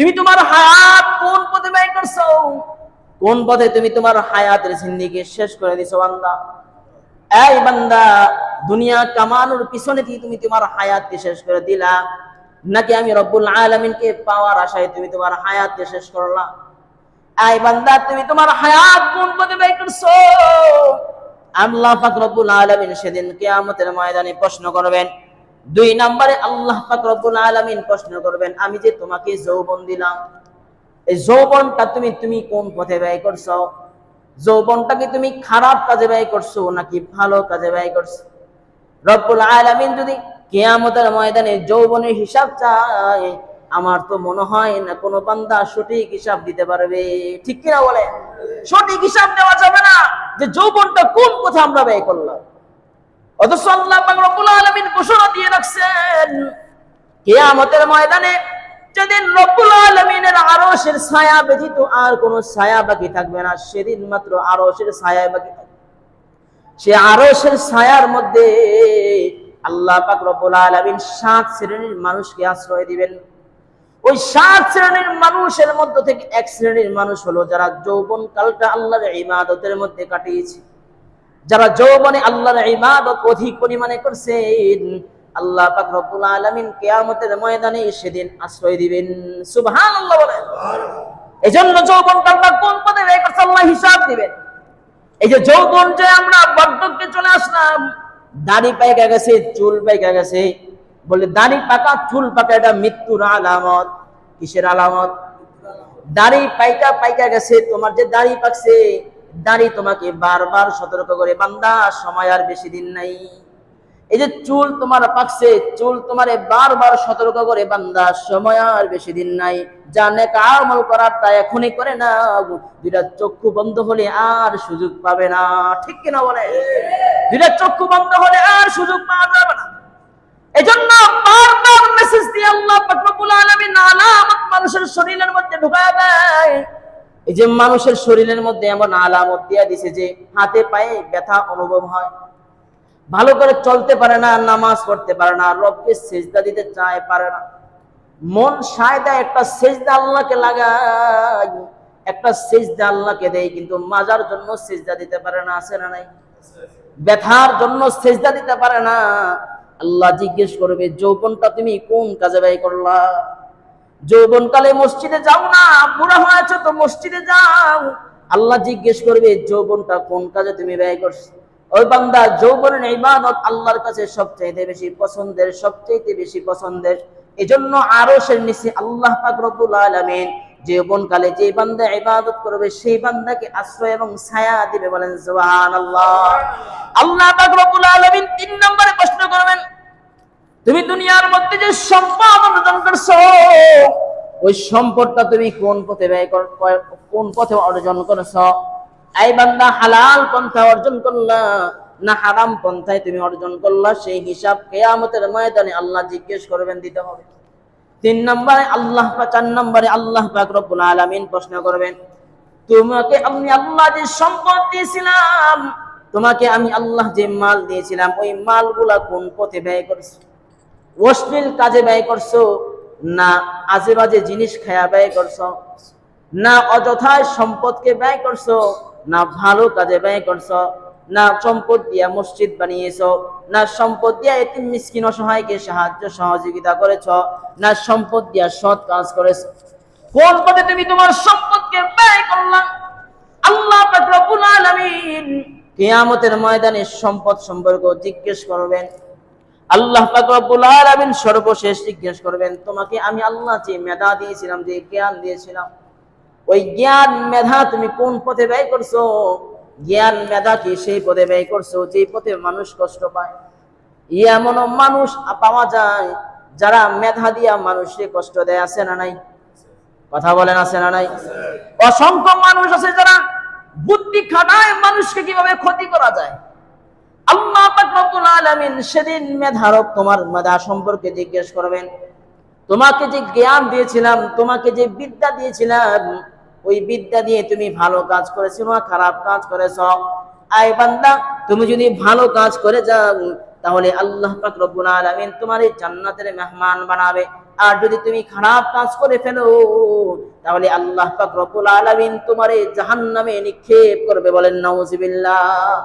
তুমি তোমার হায়াত কোন পথে ব্যয় করছ? কোন পথে তুমি তোমার হায়াতের জিন্দিগি শেষ করে দিছো, বান্দা? এই বান্দা, দুনিয়া কামানোর পিছনে কি তুমি তোমার হায়াতকে শেষ করে দিলা। নাকি আমি রব্বুল আলামিনকে পাওয়ার আশায় তুমি তোমার হায়াতকে শেষ করলা? এই বান্দা, তুমি তোমার হায়াত কোন পথে ব্যয় করছ? আল্লাহ পাক রব্বুল আলামিন সেদিন কিয়ামতের ময়দানে প্রশ্ন করবেন দুই নম্বরে আল্লাহ রব্বুল আলামিন প্রশ্ন করবেন, আমি যে তোমাকে যৌবন দিলাম, এই যৌবনটা তুমি তুমি কোন পথে ব্যয় করছ? যৌবনটাকে তুমি খারাপ কাজে ব্যয় করছ নাকি ভালো কাজে ব্যয় করছ? রব্বুল আলামিন যদি কিয়ামতের ময়দানে যৌবনের হিসাব চায়, আমার তো মনে হয় না কোনো বান্দা সঠিক হিসাব দিতে পারবে। ঠিক কিনা বলে সঠিক হিসাব দেওয়া যাবে না যে যৌবনটা কোন পথে আমরা ব্যয় করলাম। অথচ আল্লাহ রব্বুল আলামিন ঘোষণা দিয়ে রাখছেন, কিয়ামতের ময়দানে যেদিন রব্বুল আলামিনের আরশের ছায়া ব্যতীত আর কোনো ছায়া বাকি থাকবে না, সেদিন মাত্র আরশের ছায়া বাকি থাকবে। সে আরশের ছায়ার মধ্যে আল্লাহ পাক রব্বুল আলামিন সাত শ্রেণির মানুষকে আশ্রয় দিবেন। ওই সাত শ্রেণির মানুষের মধ্যে থেকে এক শ্রেণির মানুষ হলো যারা যৌবন কালটা আল্লাহর ইবাদতের মধ্যে কাটিয়েছে। যারা যৌবনে আল্লাহর ইবাদত অধিক পরিমাণে করছেন আল্লাহ পাক রব্বুল আলামিন কিয়ামতের ময়দানে সেদিন আশ্রয় দিবেন। সুবহানাল্লাহ বলেন। এজন্য যৌবন কালটা কোন পদে ব্যয় করছে আল্লাহ হিসাব দিবেন। এই যে যৌবন যে আমরা বার্ধক্যে চলে আসলাম দাড়ি পাইকা গেছে চুল পাইকা গেছে। বলে দাড়ি পাকা চুল পাকা এটা মৃত্যুর আলামত। কিসের আলামত? দাড়ি পাইকা পাইকা গেছে তোমার যে দাড়ি পাকছে দাড়ি তোমাকে বারবার সতর্ক করে, বান্দা, সময় আর বেশি দিন নাই। এই যে চুল তোমার পাকছে, চুল তোমারে বারবার সতর্ক করে, বান্দা, সময় আর বেশি দিন নাই। জানে আমল করার তা এখনই করে না দুইটা চক্ষু বন্ধ হলে আর সুযোগ পাবে না। ঠিক কিনা বলে দুইটা চক্ষু বন্ধ হলে আর সুযোগ পাওয়া যাবে না। এজন্য মেসেজ দিয়ে আল্লাহ পাক রব্বুল মানুষের শরীরের মধ্যে ঢুকায় এই যে মানুষের শরীরের মধ্যে এমন আলামত দিয়ে দিছে যে হাতে পায়ে ব্যথা অনুভব হয়। ভালো করে চলতে পারে না, নামাজ পড়তে পারে না, রবকে সেজদা দিতে চায় পারে না। মন সায়দা একটা সেজদা আল্লাহকে লাগায়, একটা সেজদা আল্লাহকে দেয়, কিন্তু মাজার জন্য সেজদা দিতে পারে না, আছে না নাই? ব্যথার জন্য সেজদা দিতে পারে না। আল্লাহ জিজ্ঞেস করবে, যৌবনটা তুমি কোন কাজে ব্যয় করলা? যৌবন কালে মসজিদে যাও না, বুড়া হয়েছে তো মসজিদে যাও। আল্লাহ জিজ্ঞেস করবে যৌবনটা কোন কাজে তুমি ব্যয় করছ? ওই বান্দা, যৌবনের ইবাদত আল্লাহর কাছে সবচাইতে বেশি পছন্দের, সবচাইতে বেশি পছন্দের। এজন্য আরও সে নিচে আল্লাহ পাক রব্বুল আলামিন যৌবন কালে যে বান্দা ইবাদত করবে, সেই বান্দাকে আশ্রয় এবং ছায়া দিবে বলেন, সুবহানাল্লাহ। আল্লাহ পাক রব্বুল আলামিন তিন নম্বরে প্রশ্ন করবেন তুমি দুনিয়ার মধ্যে যে সম্পদ অর্জন করছ, ওই সম্পদটা তুমি কোন পথে ব্যয় কোন পথে অর্জন করেছ? এই বান্দা হালাল পন্থা অর্জন করলা না হারাম পন্থায় তুমি অর্জন করলা, সেই হিসাব কেয়ামতের ময়দানে আল্লাহ জিজ্ঞেস করবেন, দিতে হবে। তিন নম্বরে আল্লাহ চার নম্বরে আল্লাহ পাক রব্বুল আলামিন প্রশ্ন করবেন, তোমাকে আমি আল্লাহ যে সম্পদ দিয়েছিলাম, তোমাকে আমি আল্লাহ যে মাল দিয়েছিলাম, ওই মালগুলা কোন পথে ব্যয় করছ? অশ্লীল কাজে ব্যয় করছ, না আজে বাজে জিনিস খায়া ব্যয় করছ? না অযথায় সম্পদকে ব্যয় করছ, না ভালো কাজে ব্যয় করছ? না সম্পদ দিয়া মসজিদ বানিয়েছো? না সম্পদ দিয়া এতিম মিসকিন অসহায়কে সাহায্য সহযোগিতা করেছ? না সম্পদ দিয়া সৎ কাজ করেছ? কোন পথে তুমি তোমার সম্পদকে ব্যয় করলাম আল্লাহ কিয়ামতের ময়দানে সম্পদ সম্পর্ক জিজ্ঞেস করবেন। আল্লাহ আলামিন সর্বশেষ জিজ্ঞেস করবেন তোমাকে আমি আল্লাহ যে মেধা দিয়েছিলাম যে জ্ঞান দিয়েছিলাম ওই জ্ঞান মেধা তুমি কোন পথে ব্যয় করছ? জ্ঞান মেধা কি সেই পথে ব্যয় করছ যে পথে মানুষ কষ্ট পায়? এমন মানুষ পাওয়া যায় যারা মেধা দিয়া মানুষকে কষ্ট দেয় আছে না নাই? কথা বলেন আছে না নাই? অসংখ্য মানুষ আছে যারা বুদ্ধি খাটায় মানুষকে কীভাবে ক্ষতি করা যায়? আলামিন সেদিন তোমার মেধা সম্পর্কে জিজ্ঞেস করবেন। তোমাকে যে জ্ঞান দিয়েছিলাম, তোমাকে যে বিদ্যা দিয়েছিলাম, ওই বিদ্যা দিয়ে তুমি ভালো কাজ করেছ না খারাপ কাজ করেছ। আই বান্দা, তুমি যদি ভালো কাজ করে যাও, তাহলে আল্লাহ পাক তোমার এই জান্নাতের মেহমান বানাবে। আর যদি তুমি খারাপ কাজ করে ফেলো, তাহলে আল্লাহ পাক রব্বুল আলামিন তোমারে জাহান্নামে নিক্ষেপ করবে বলেন, নাউজুবিল্লাহ।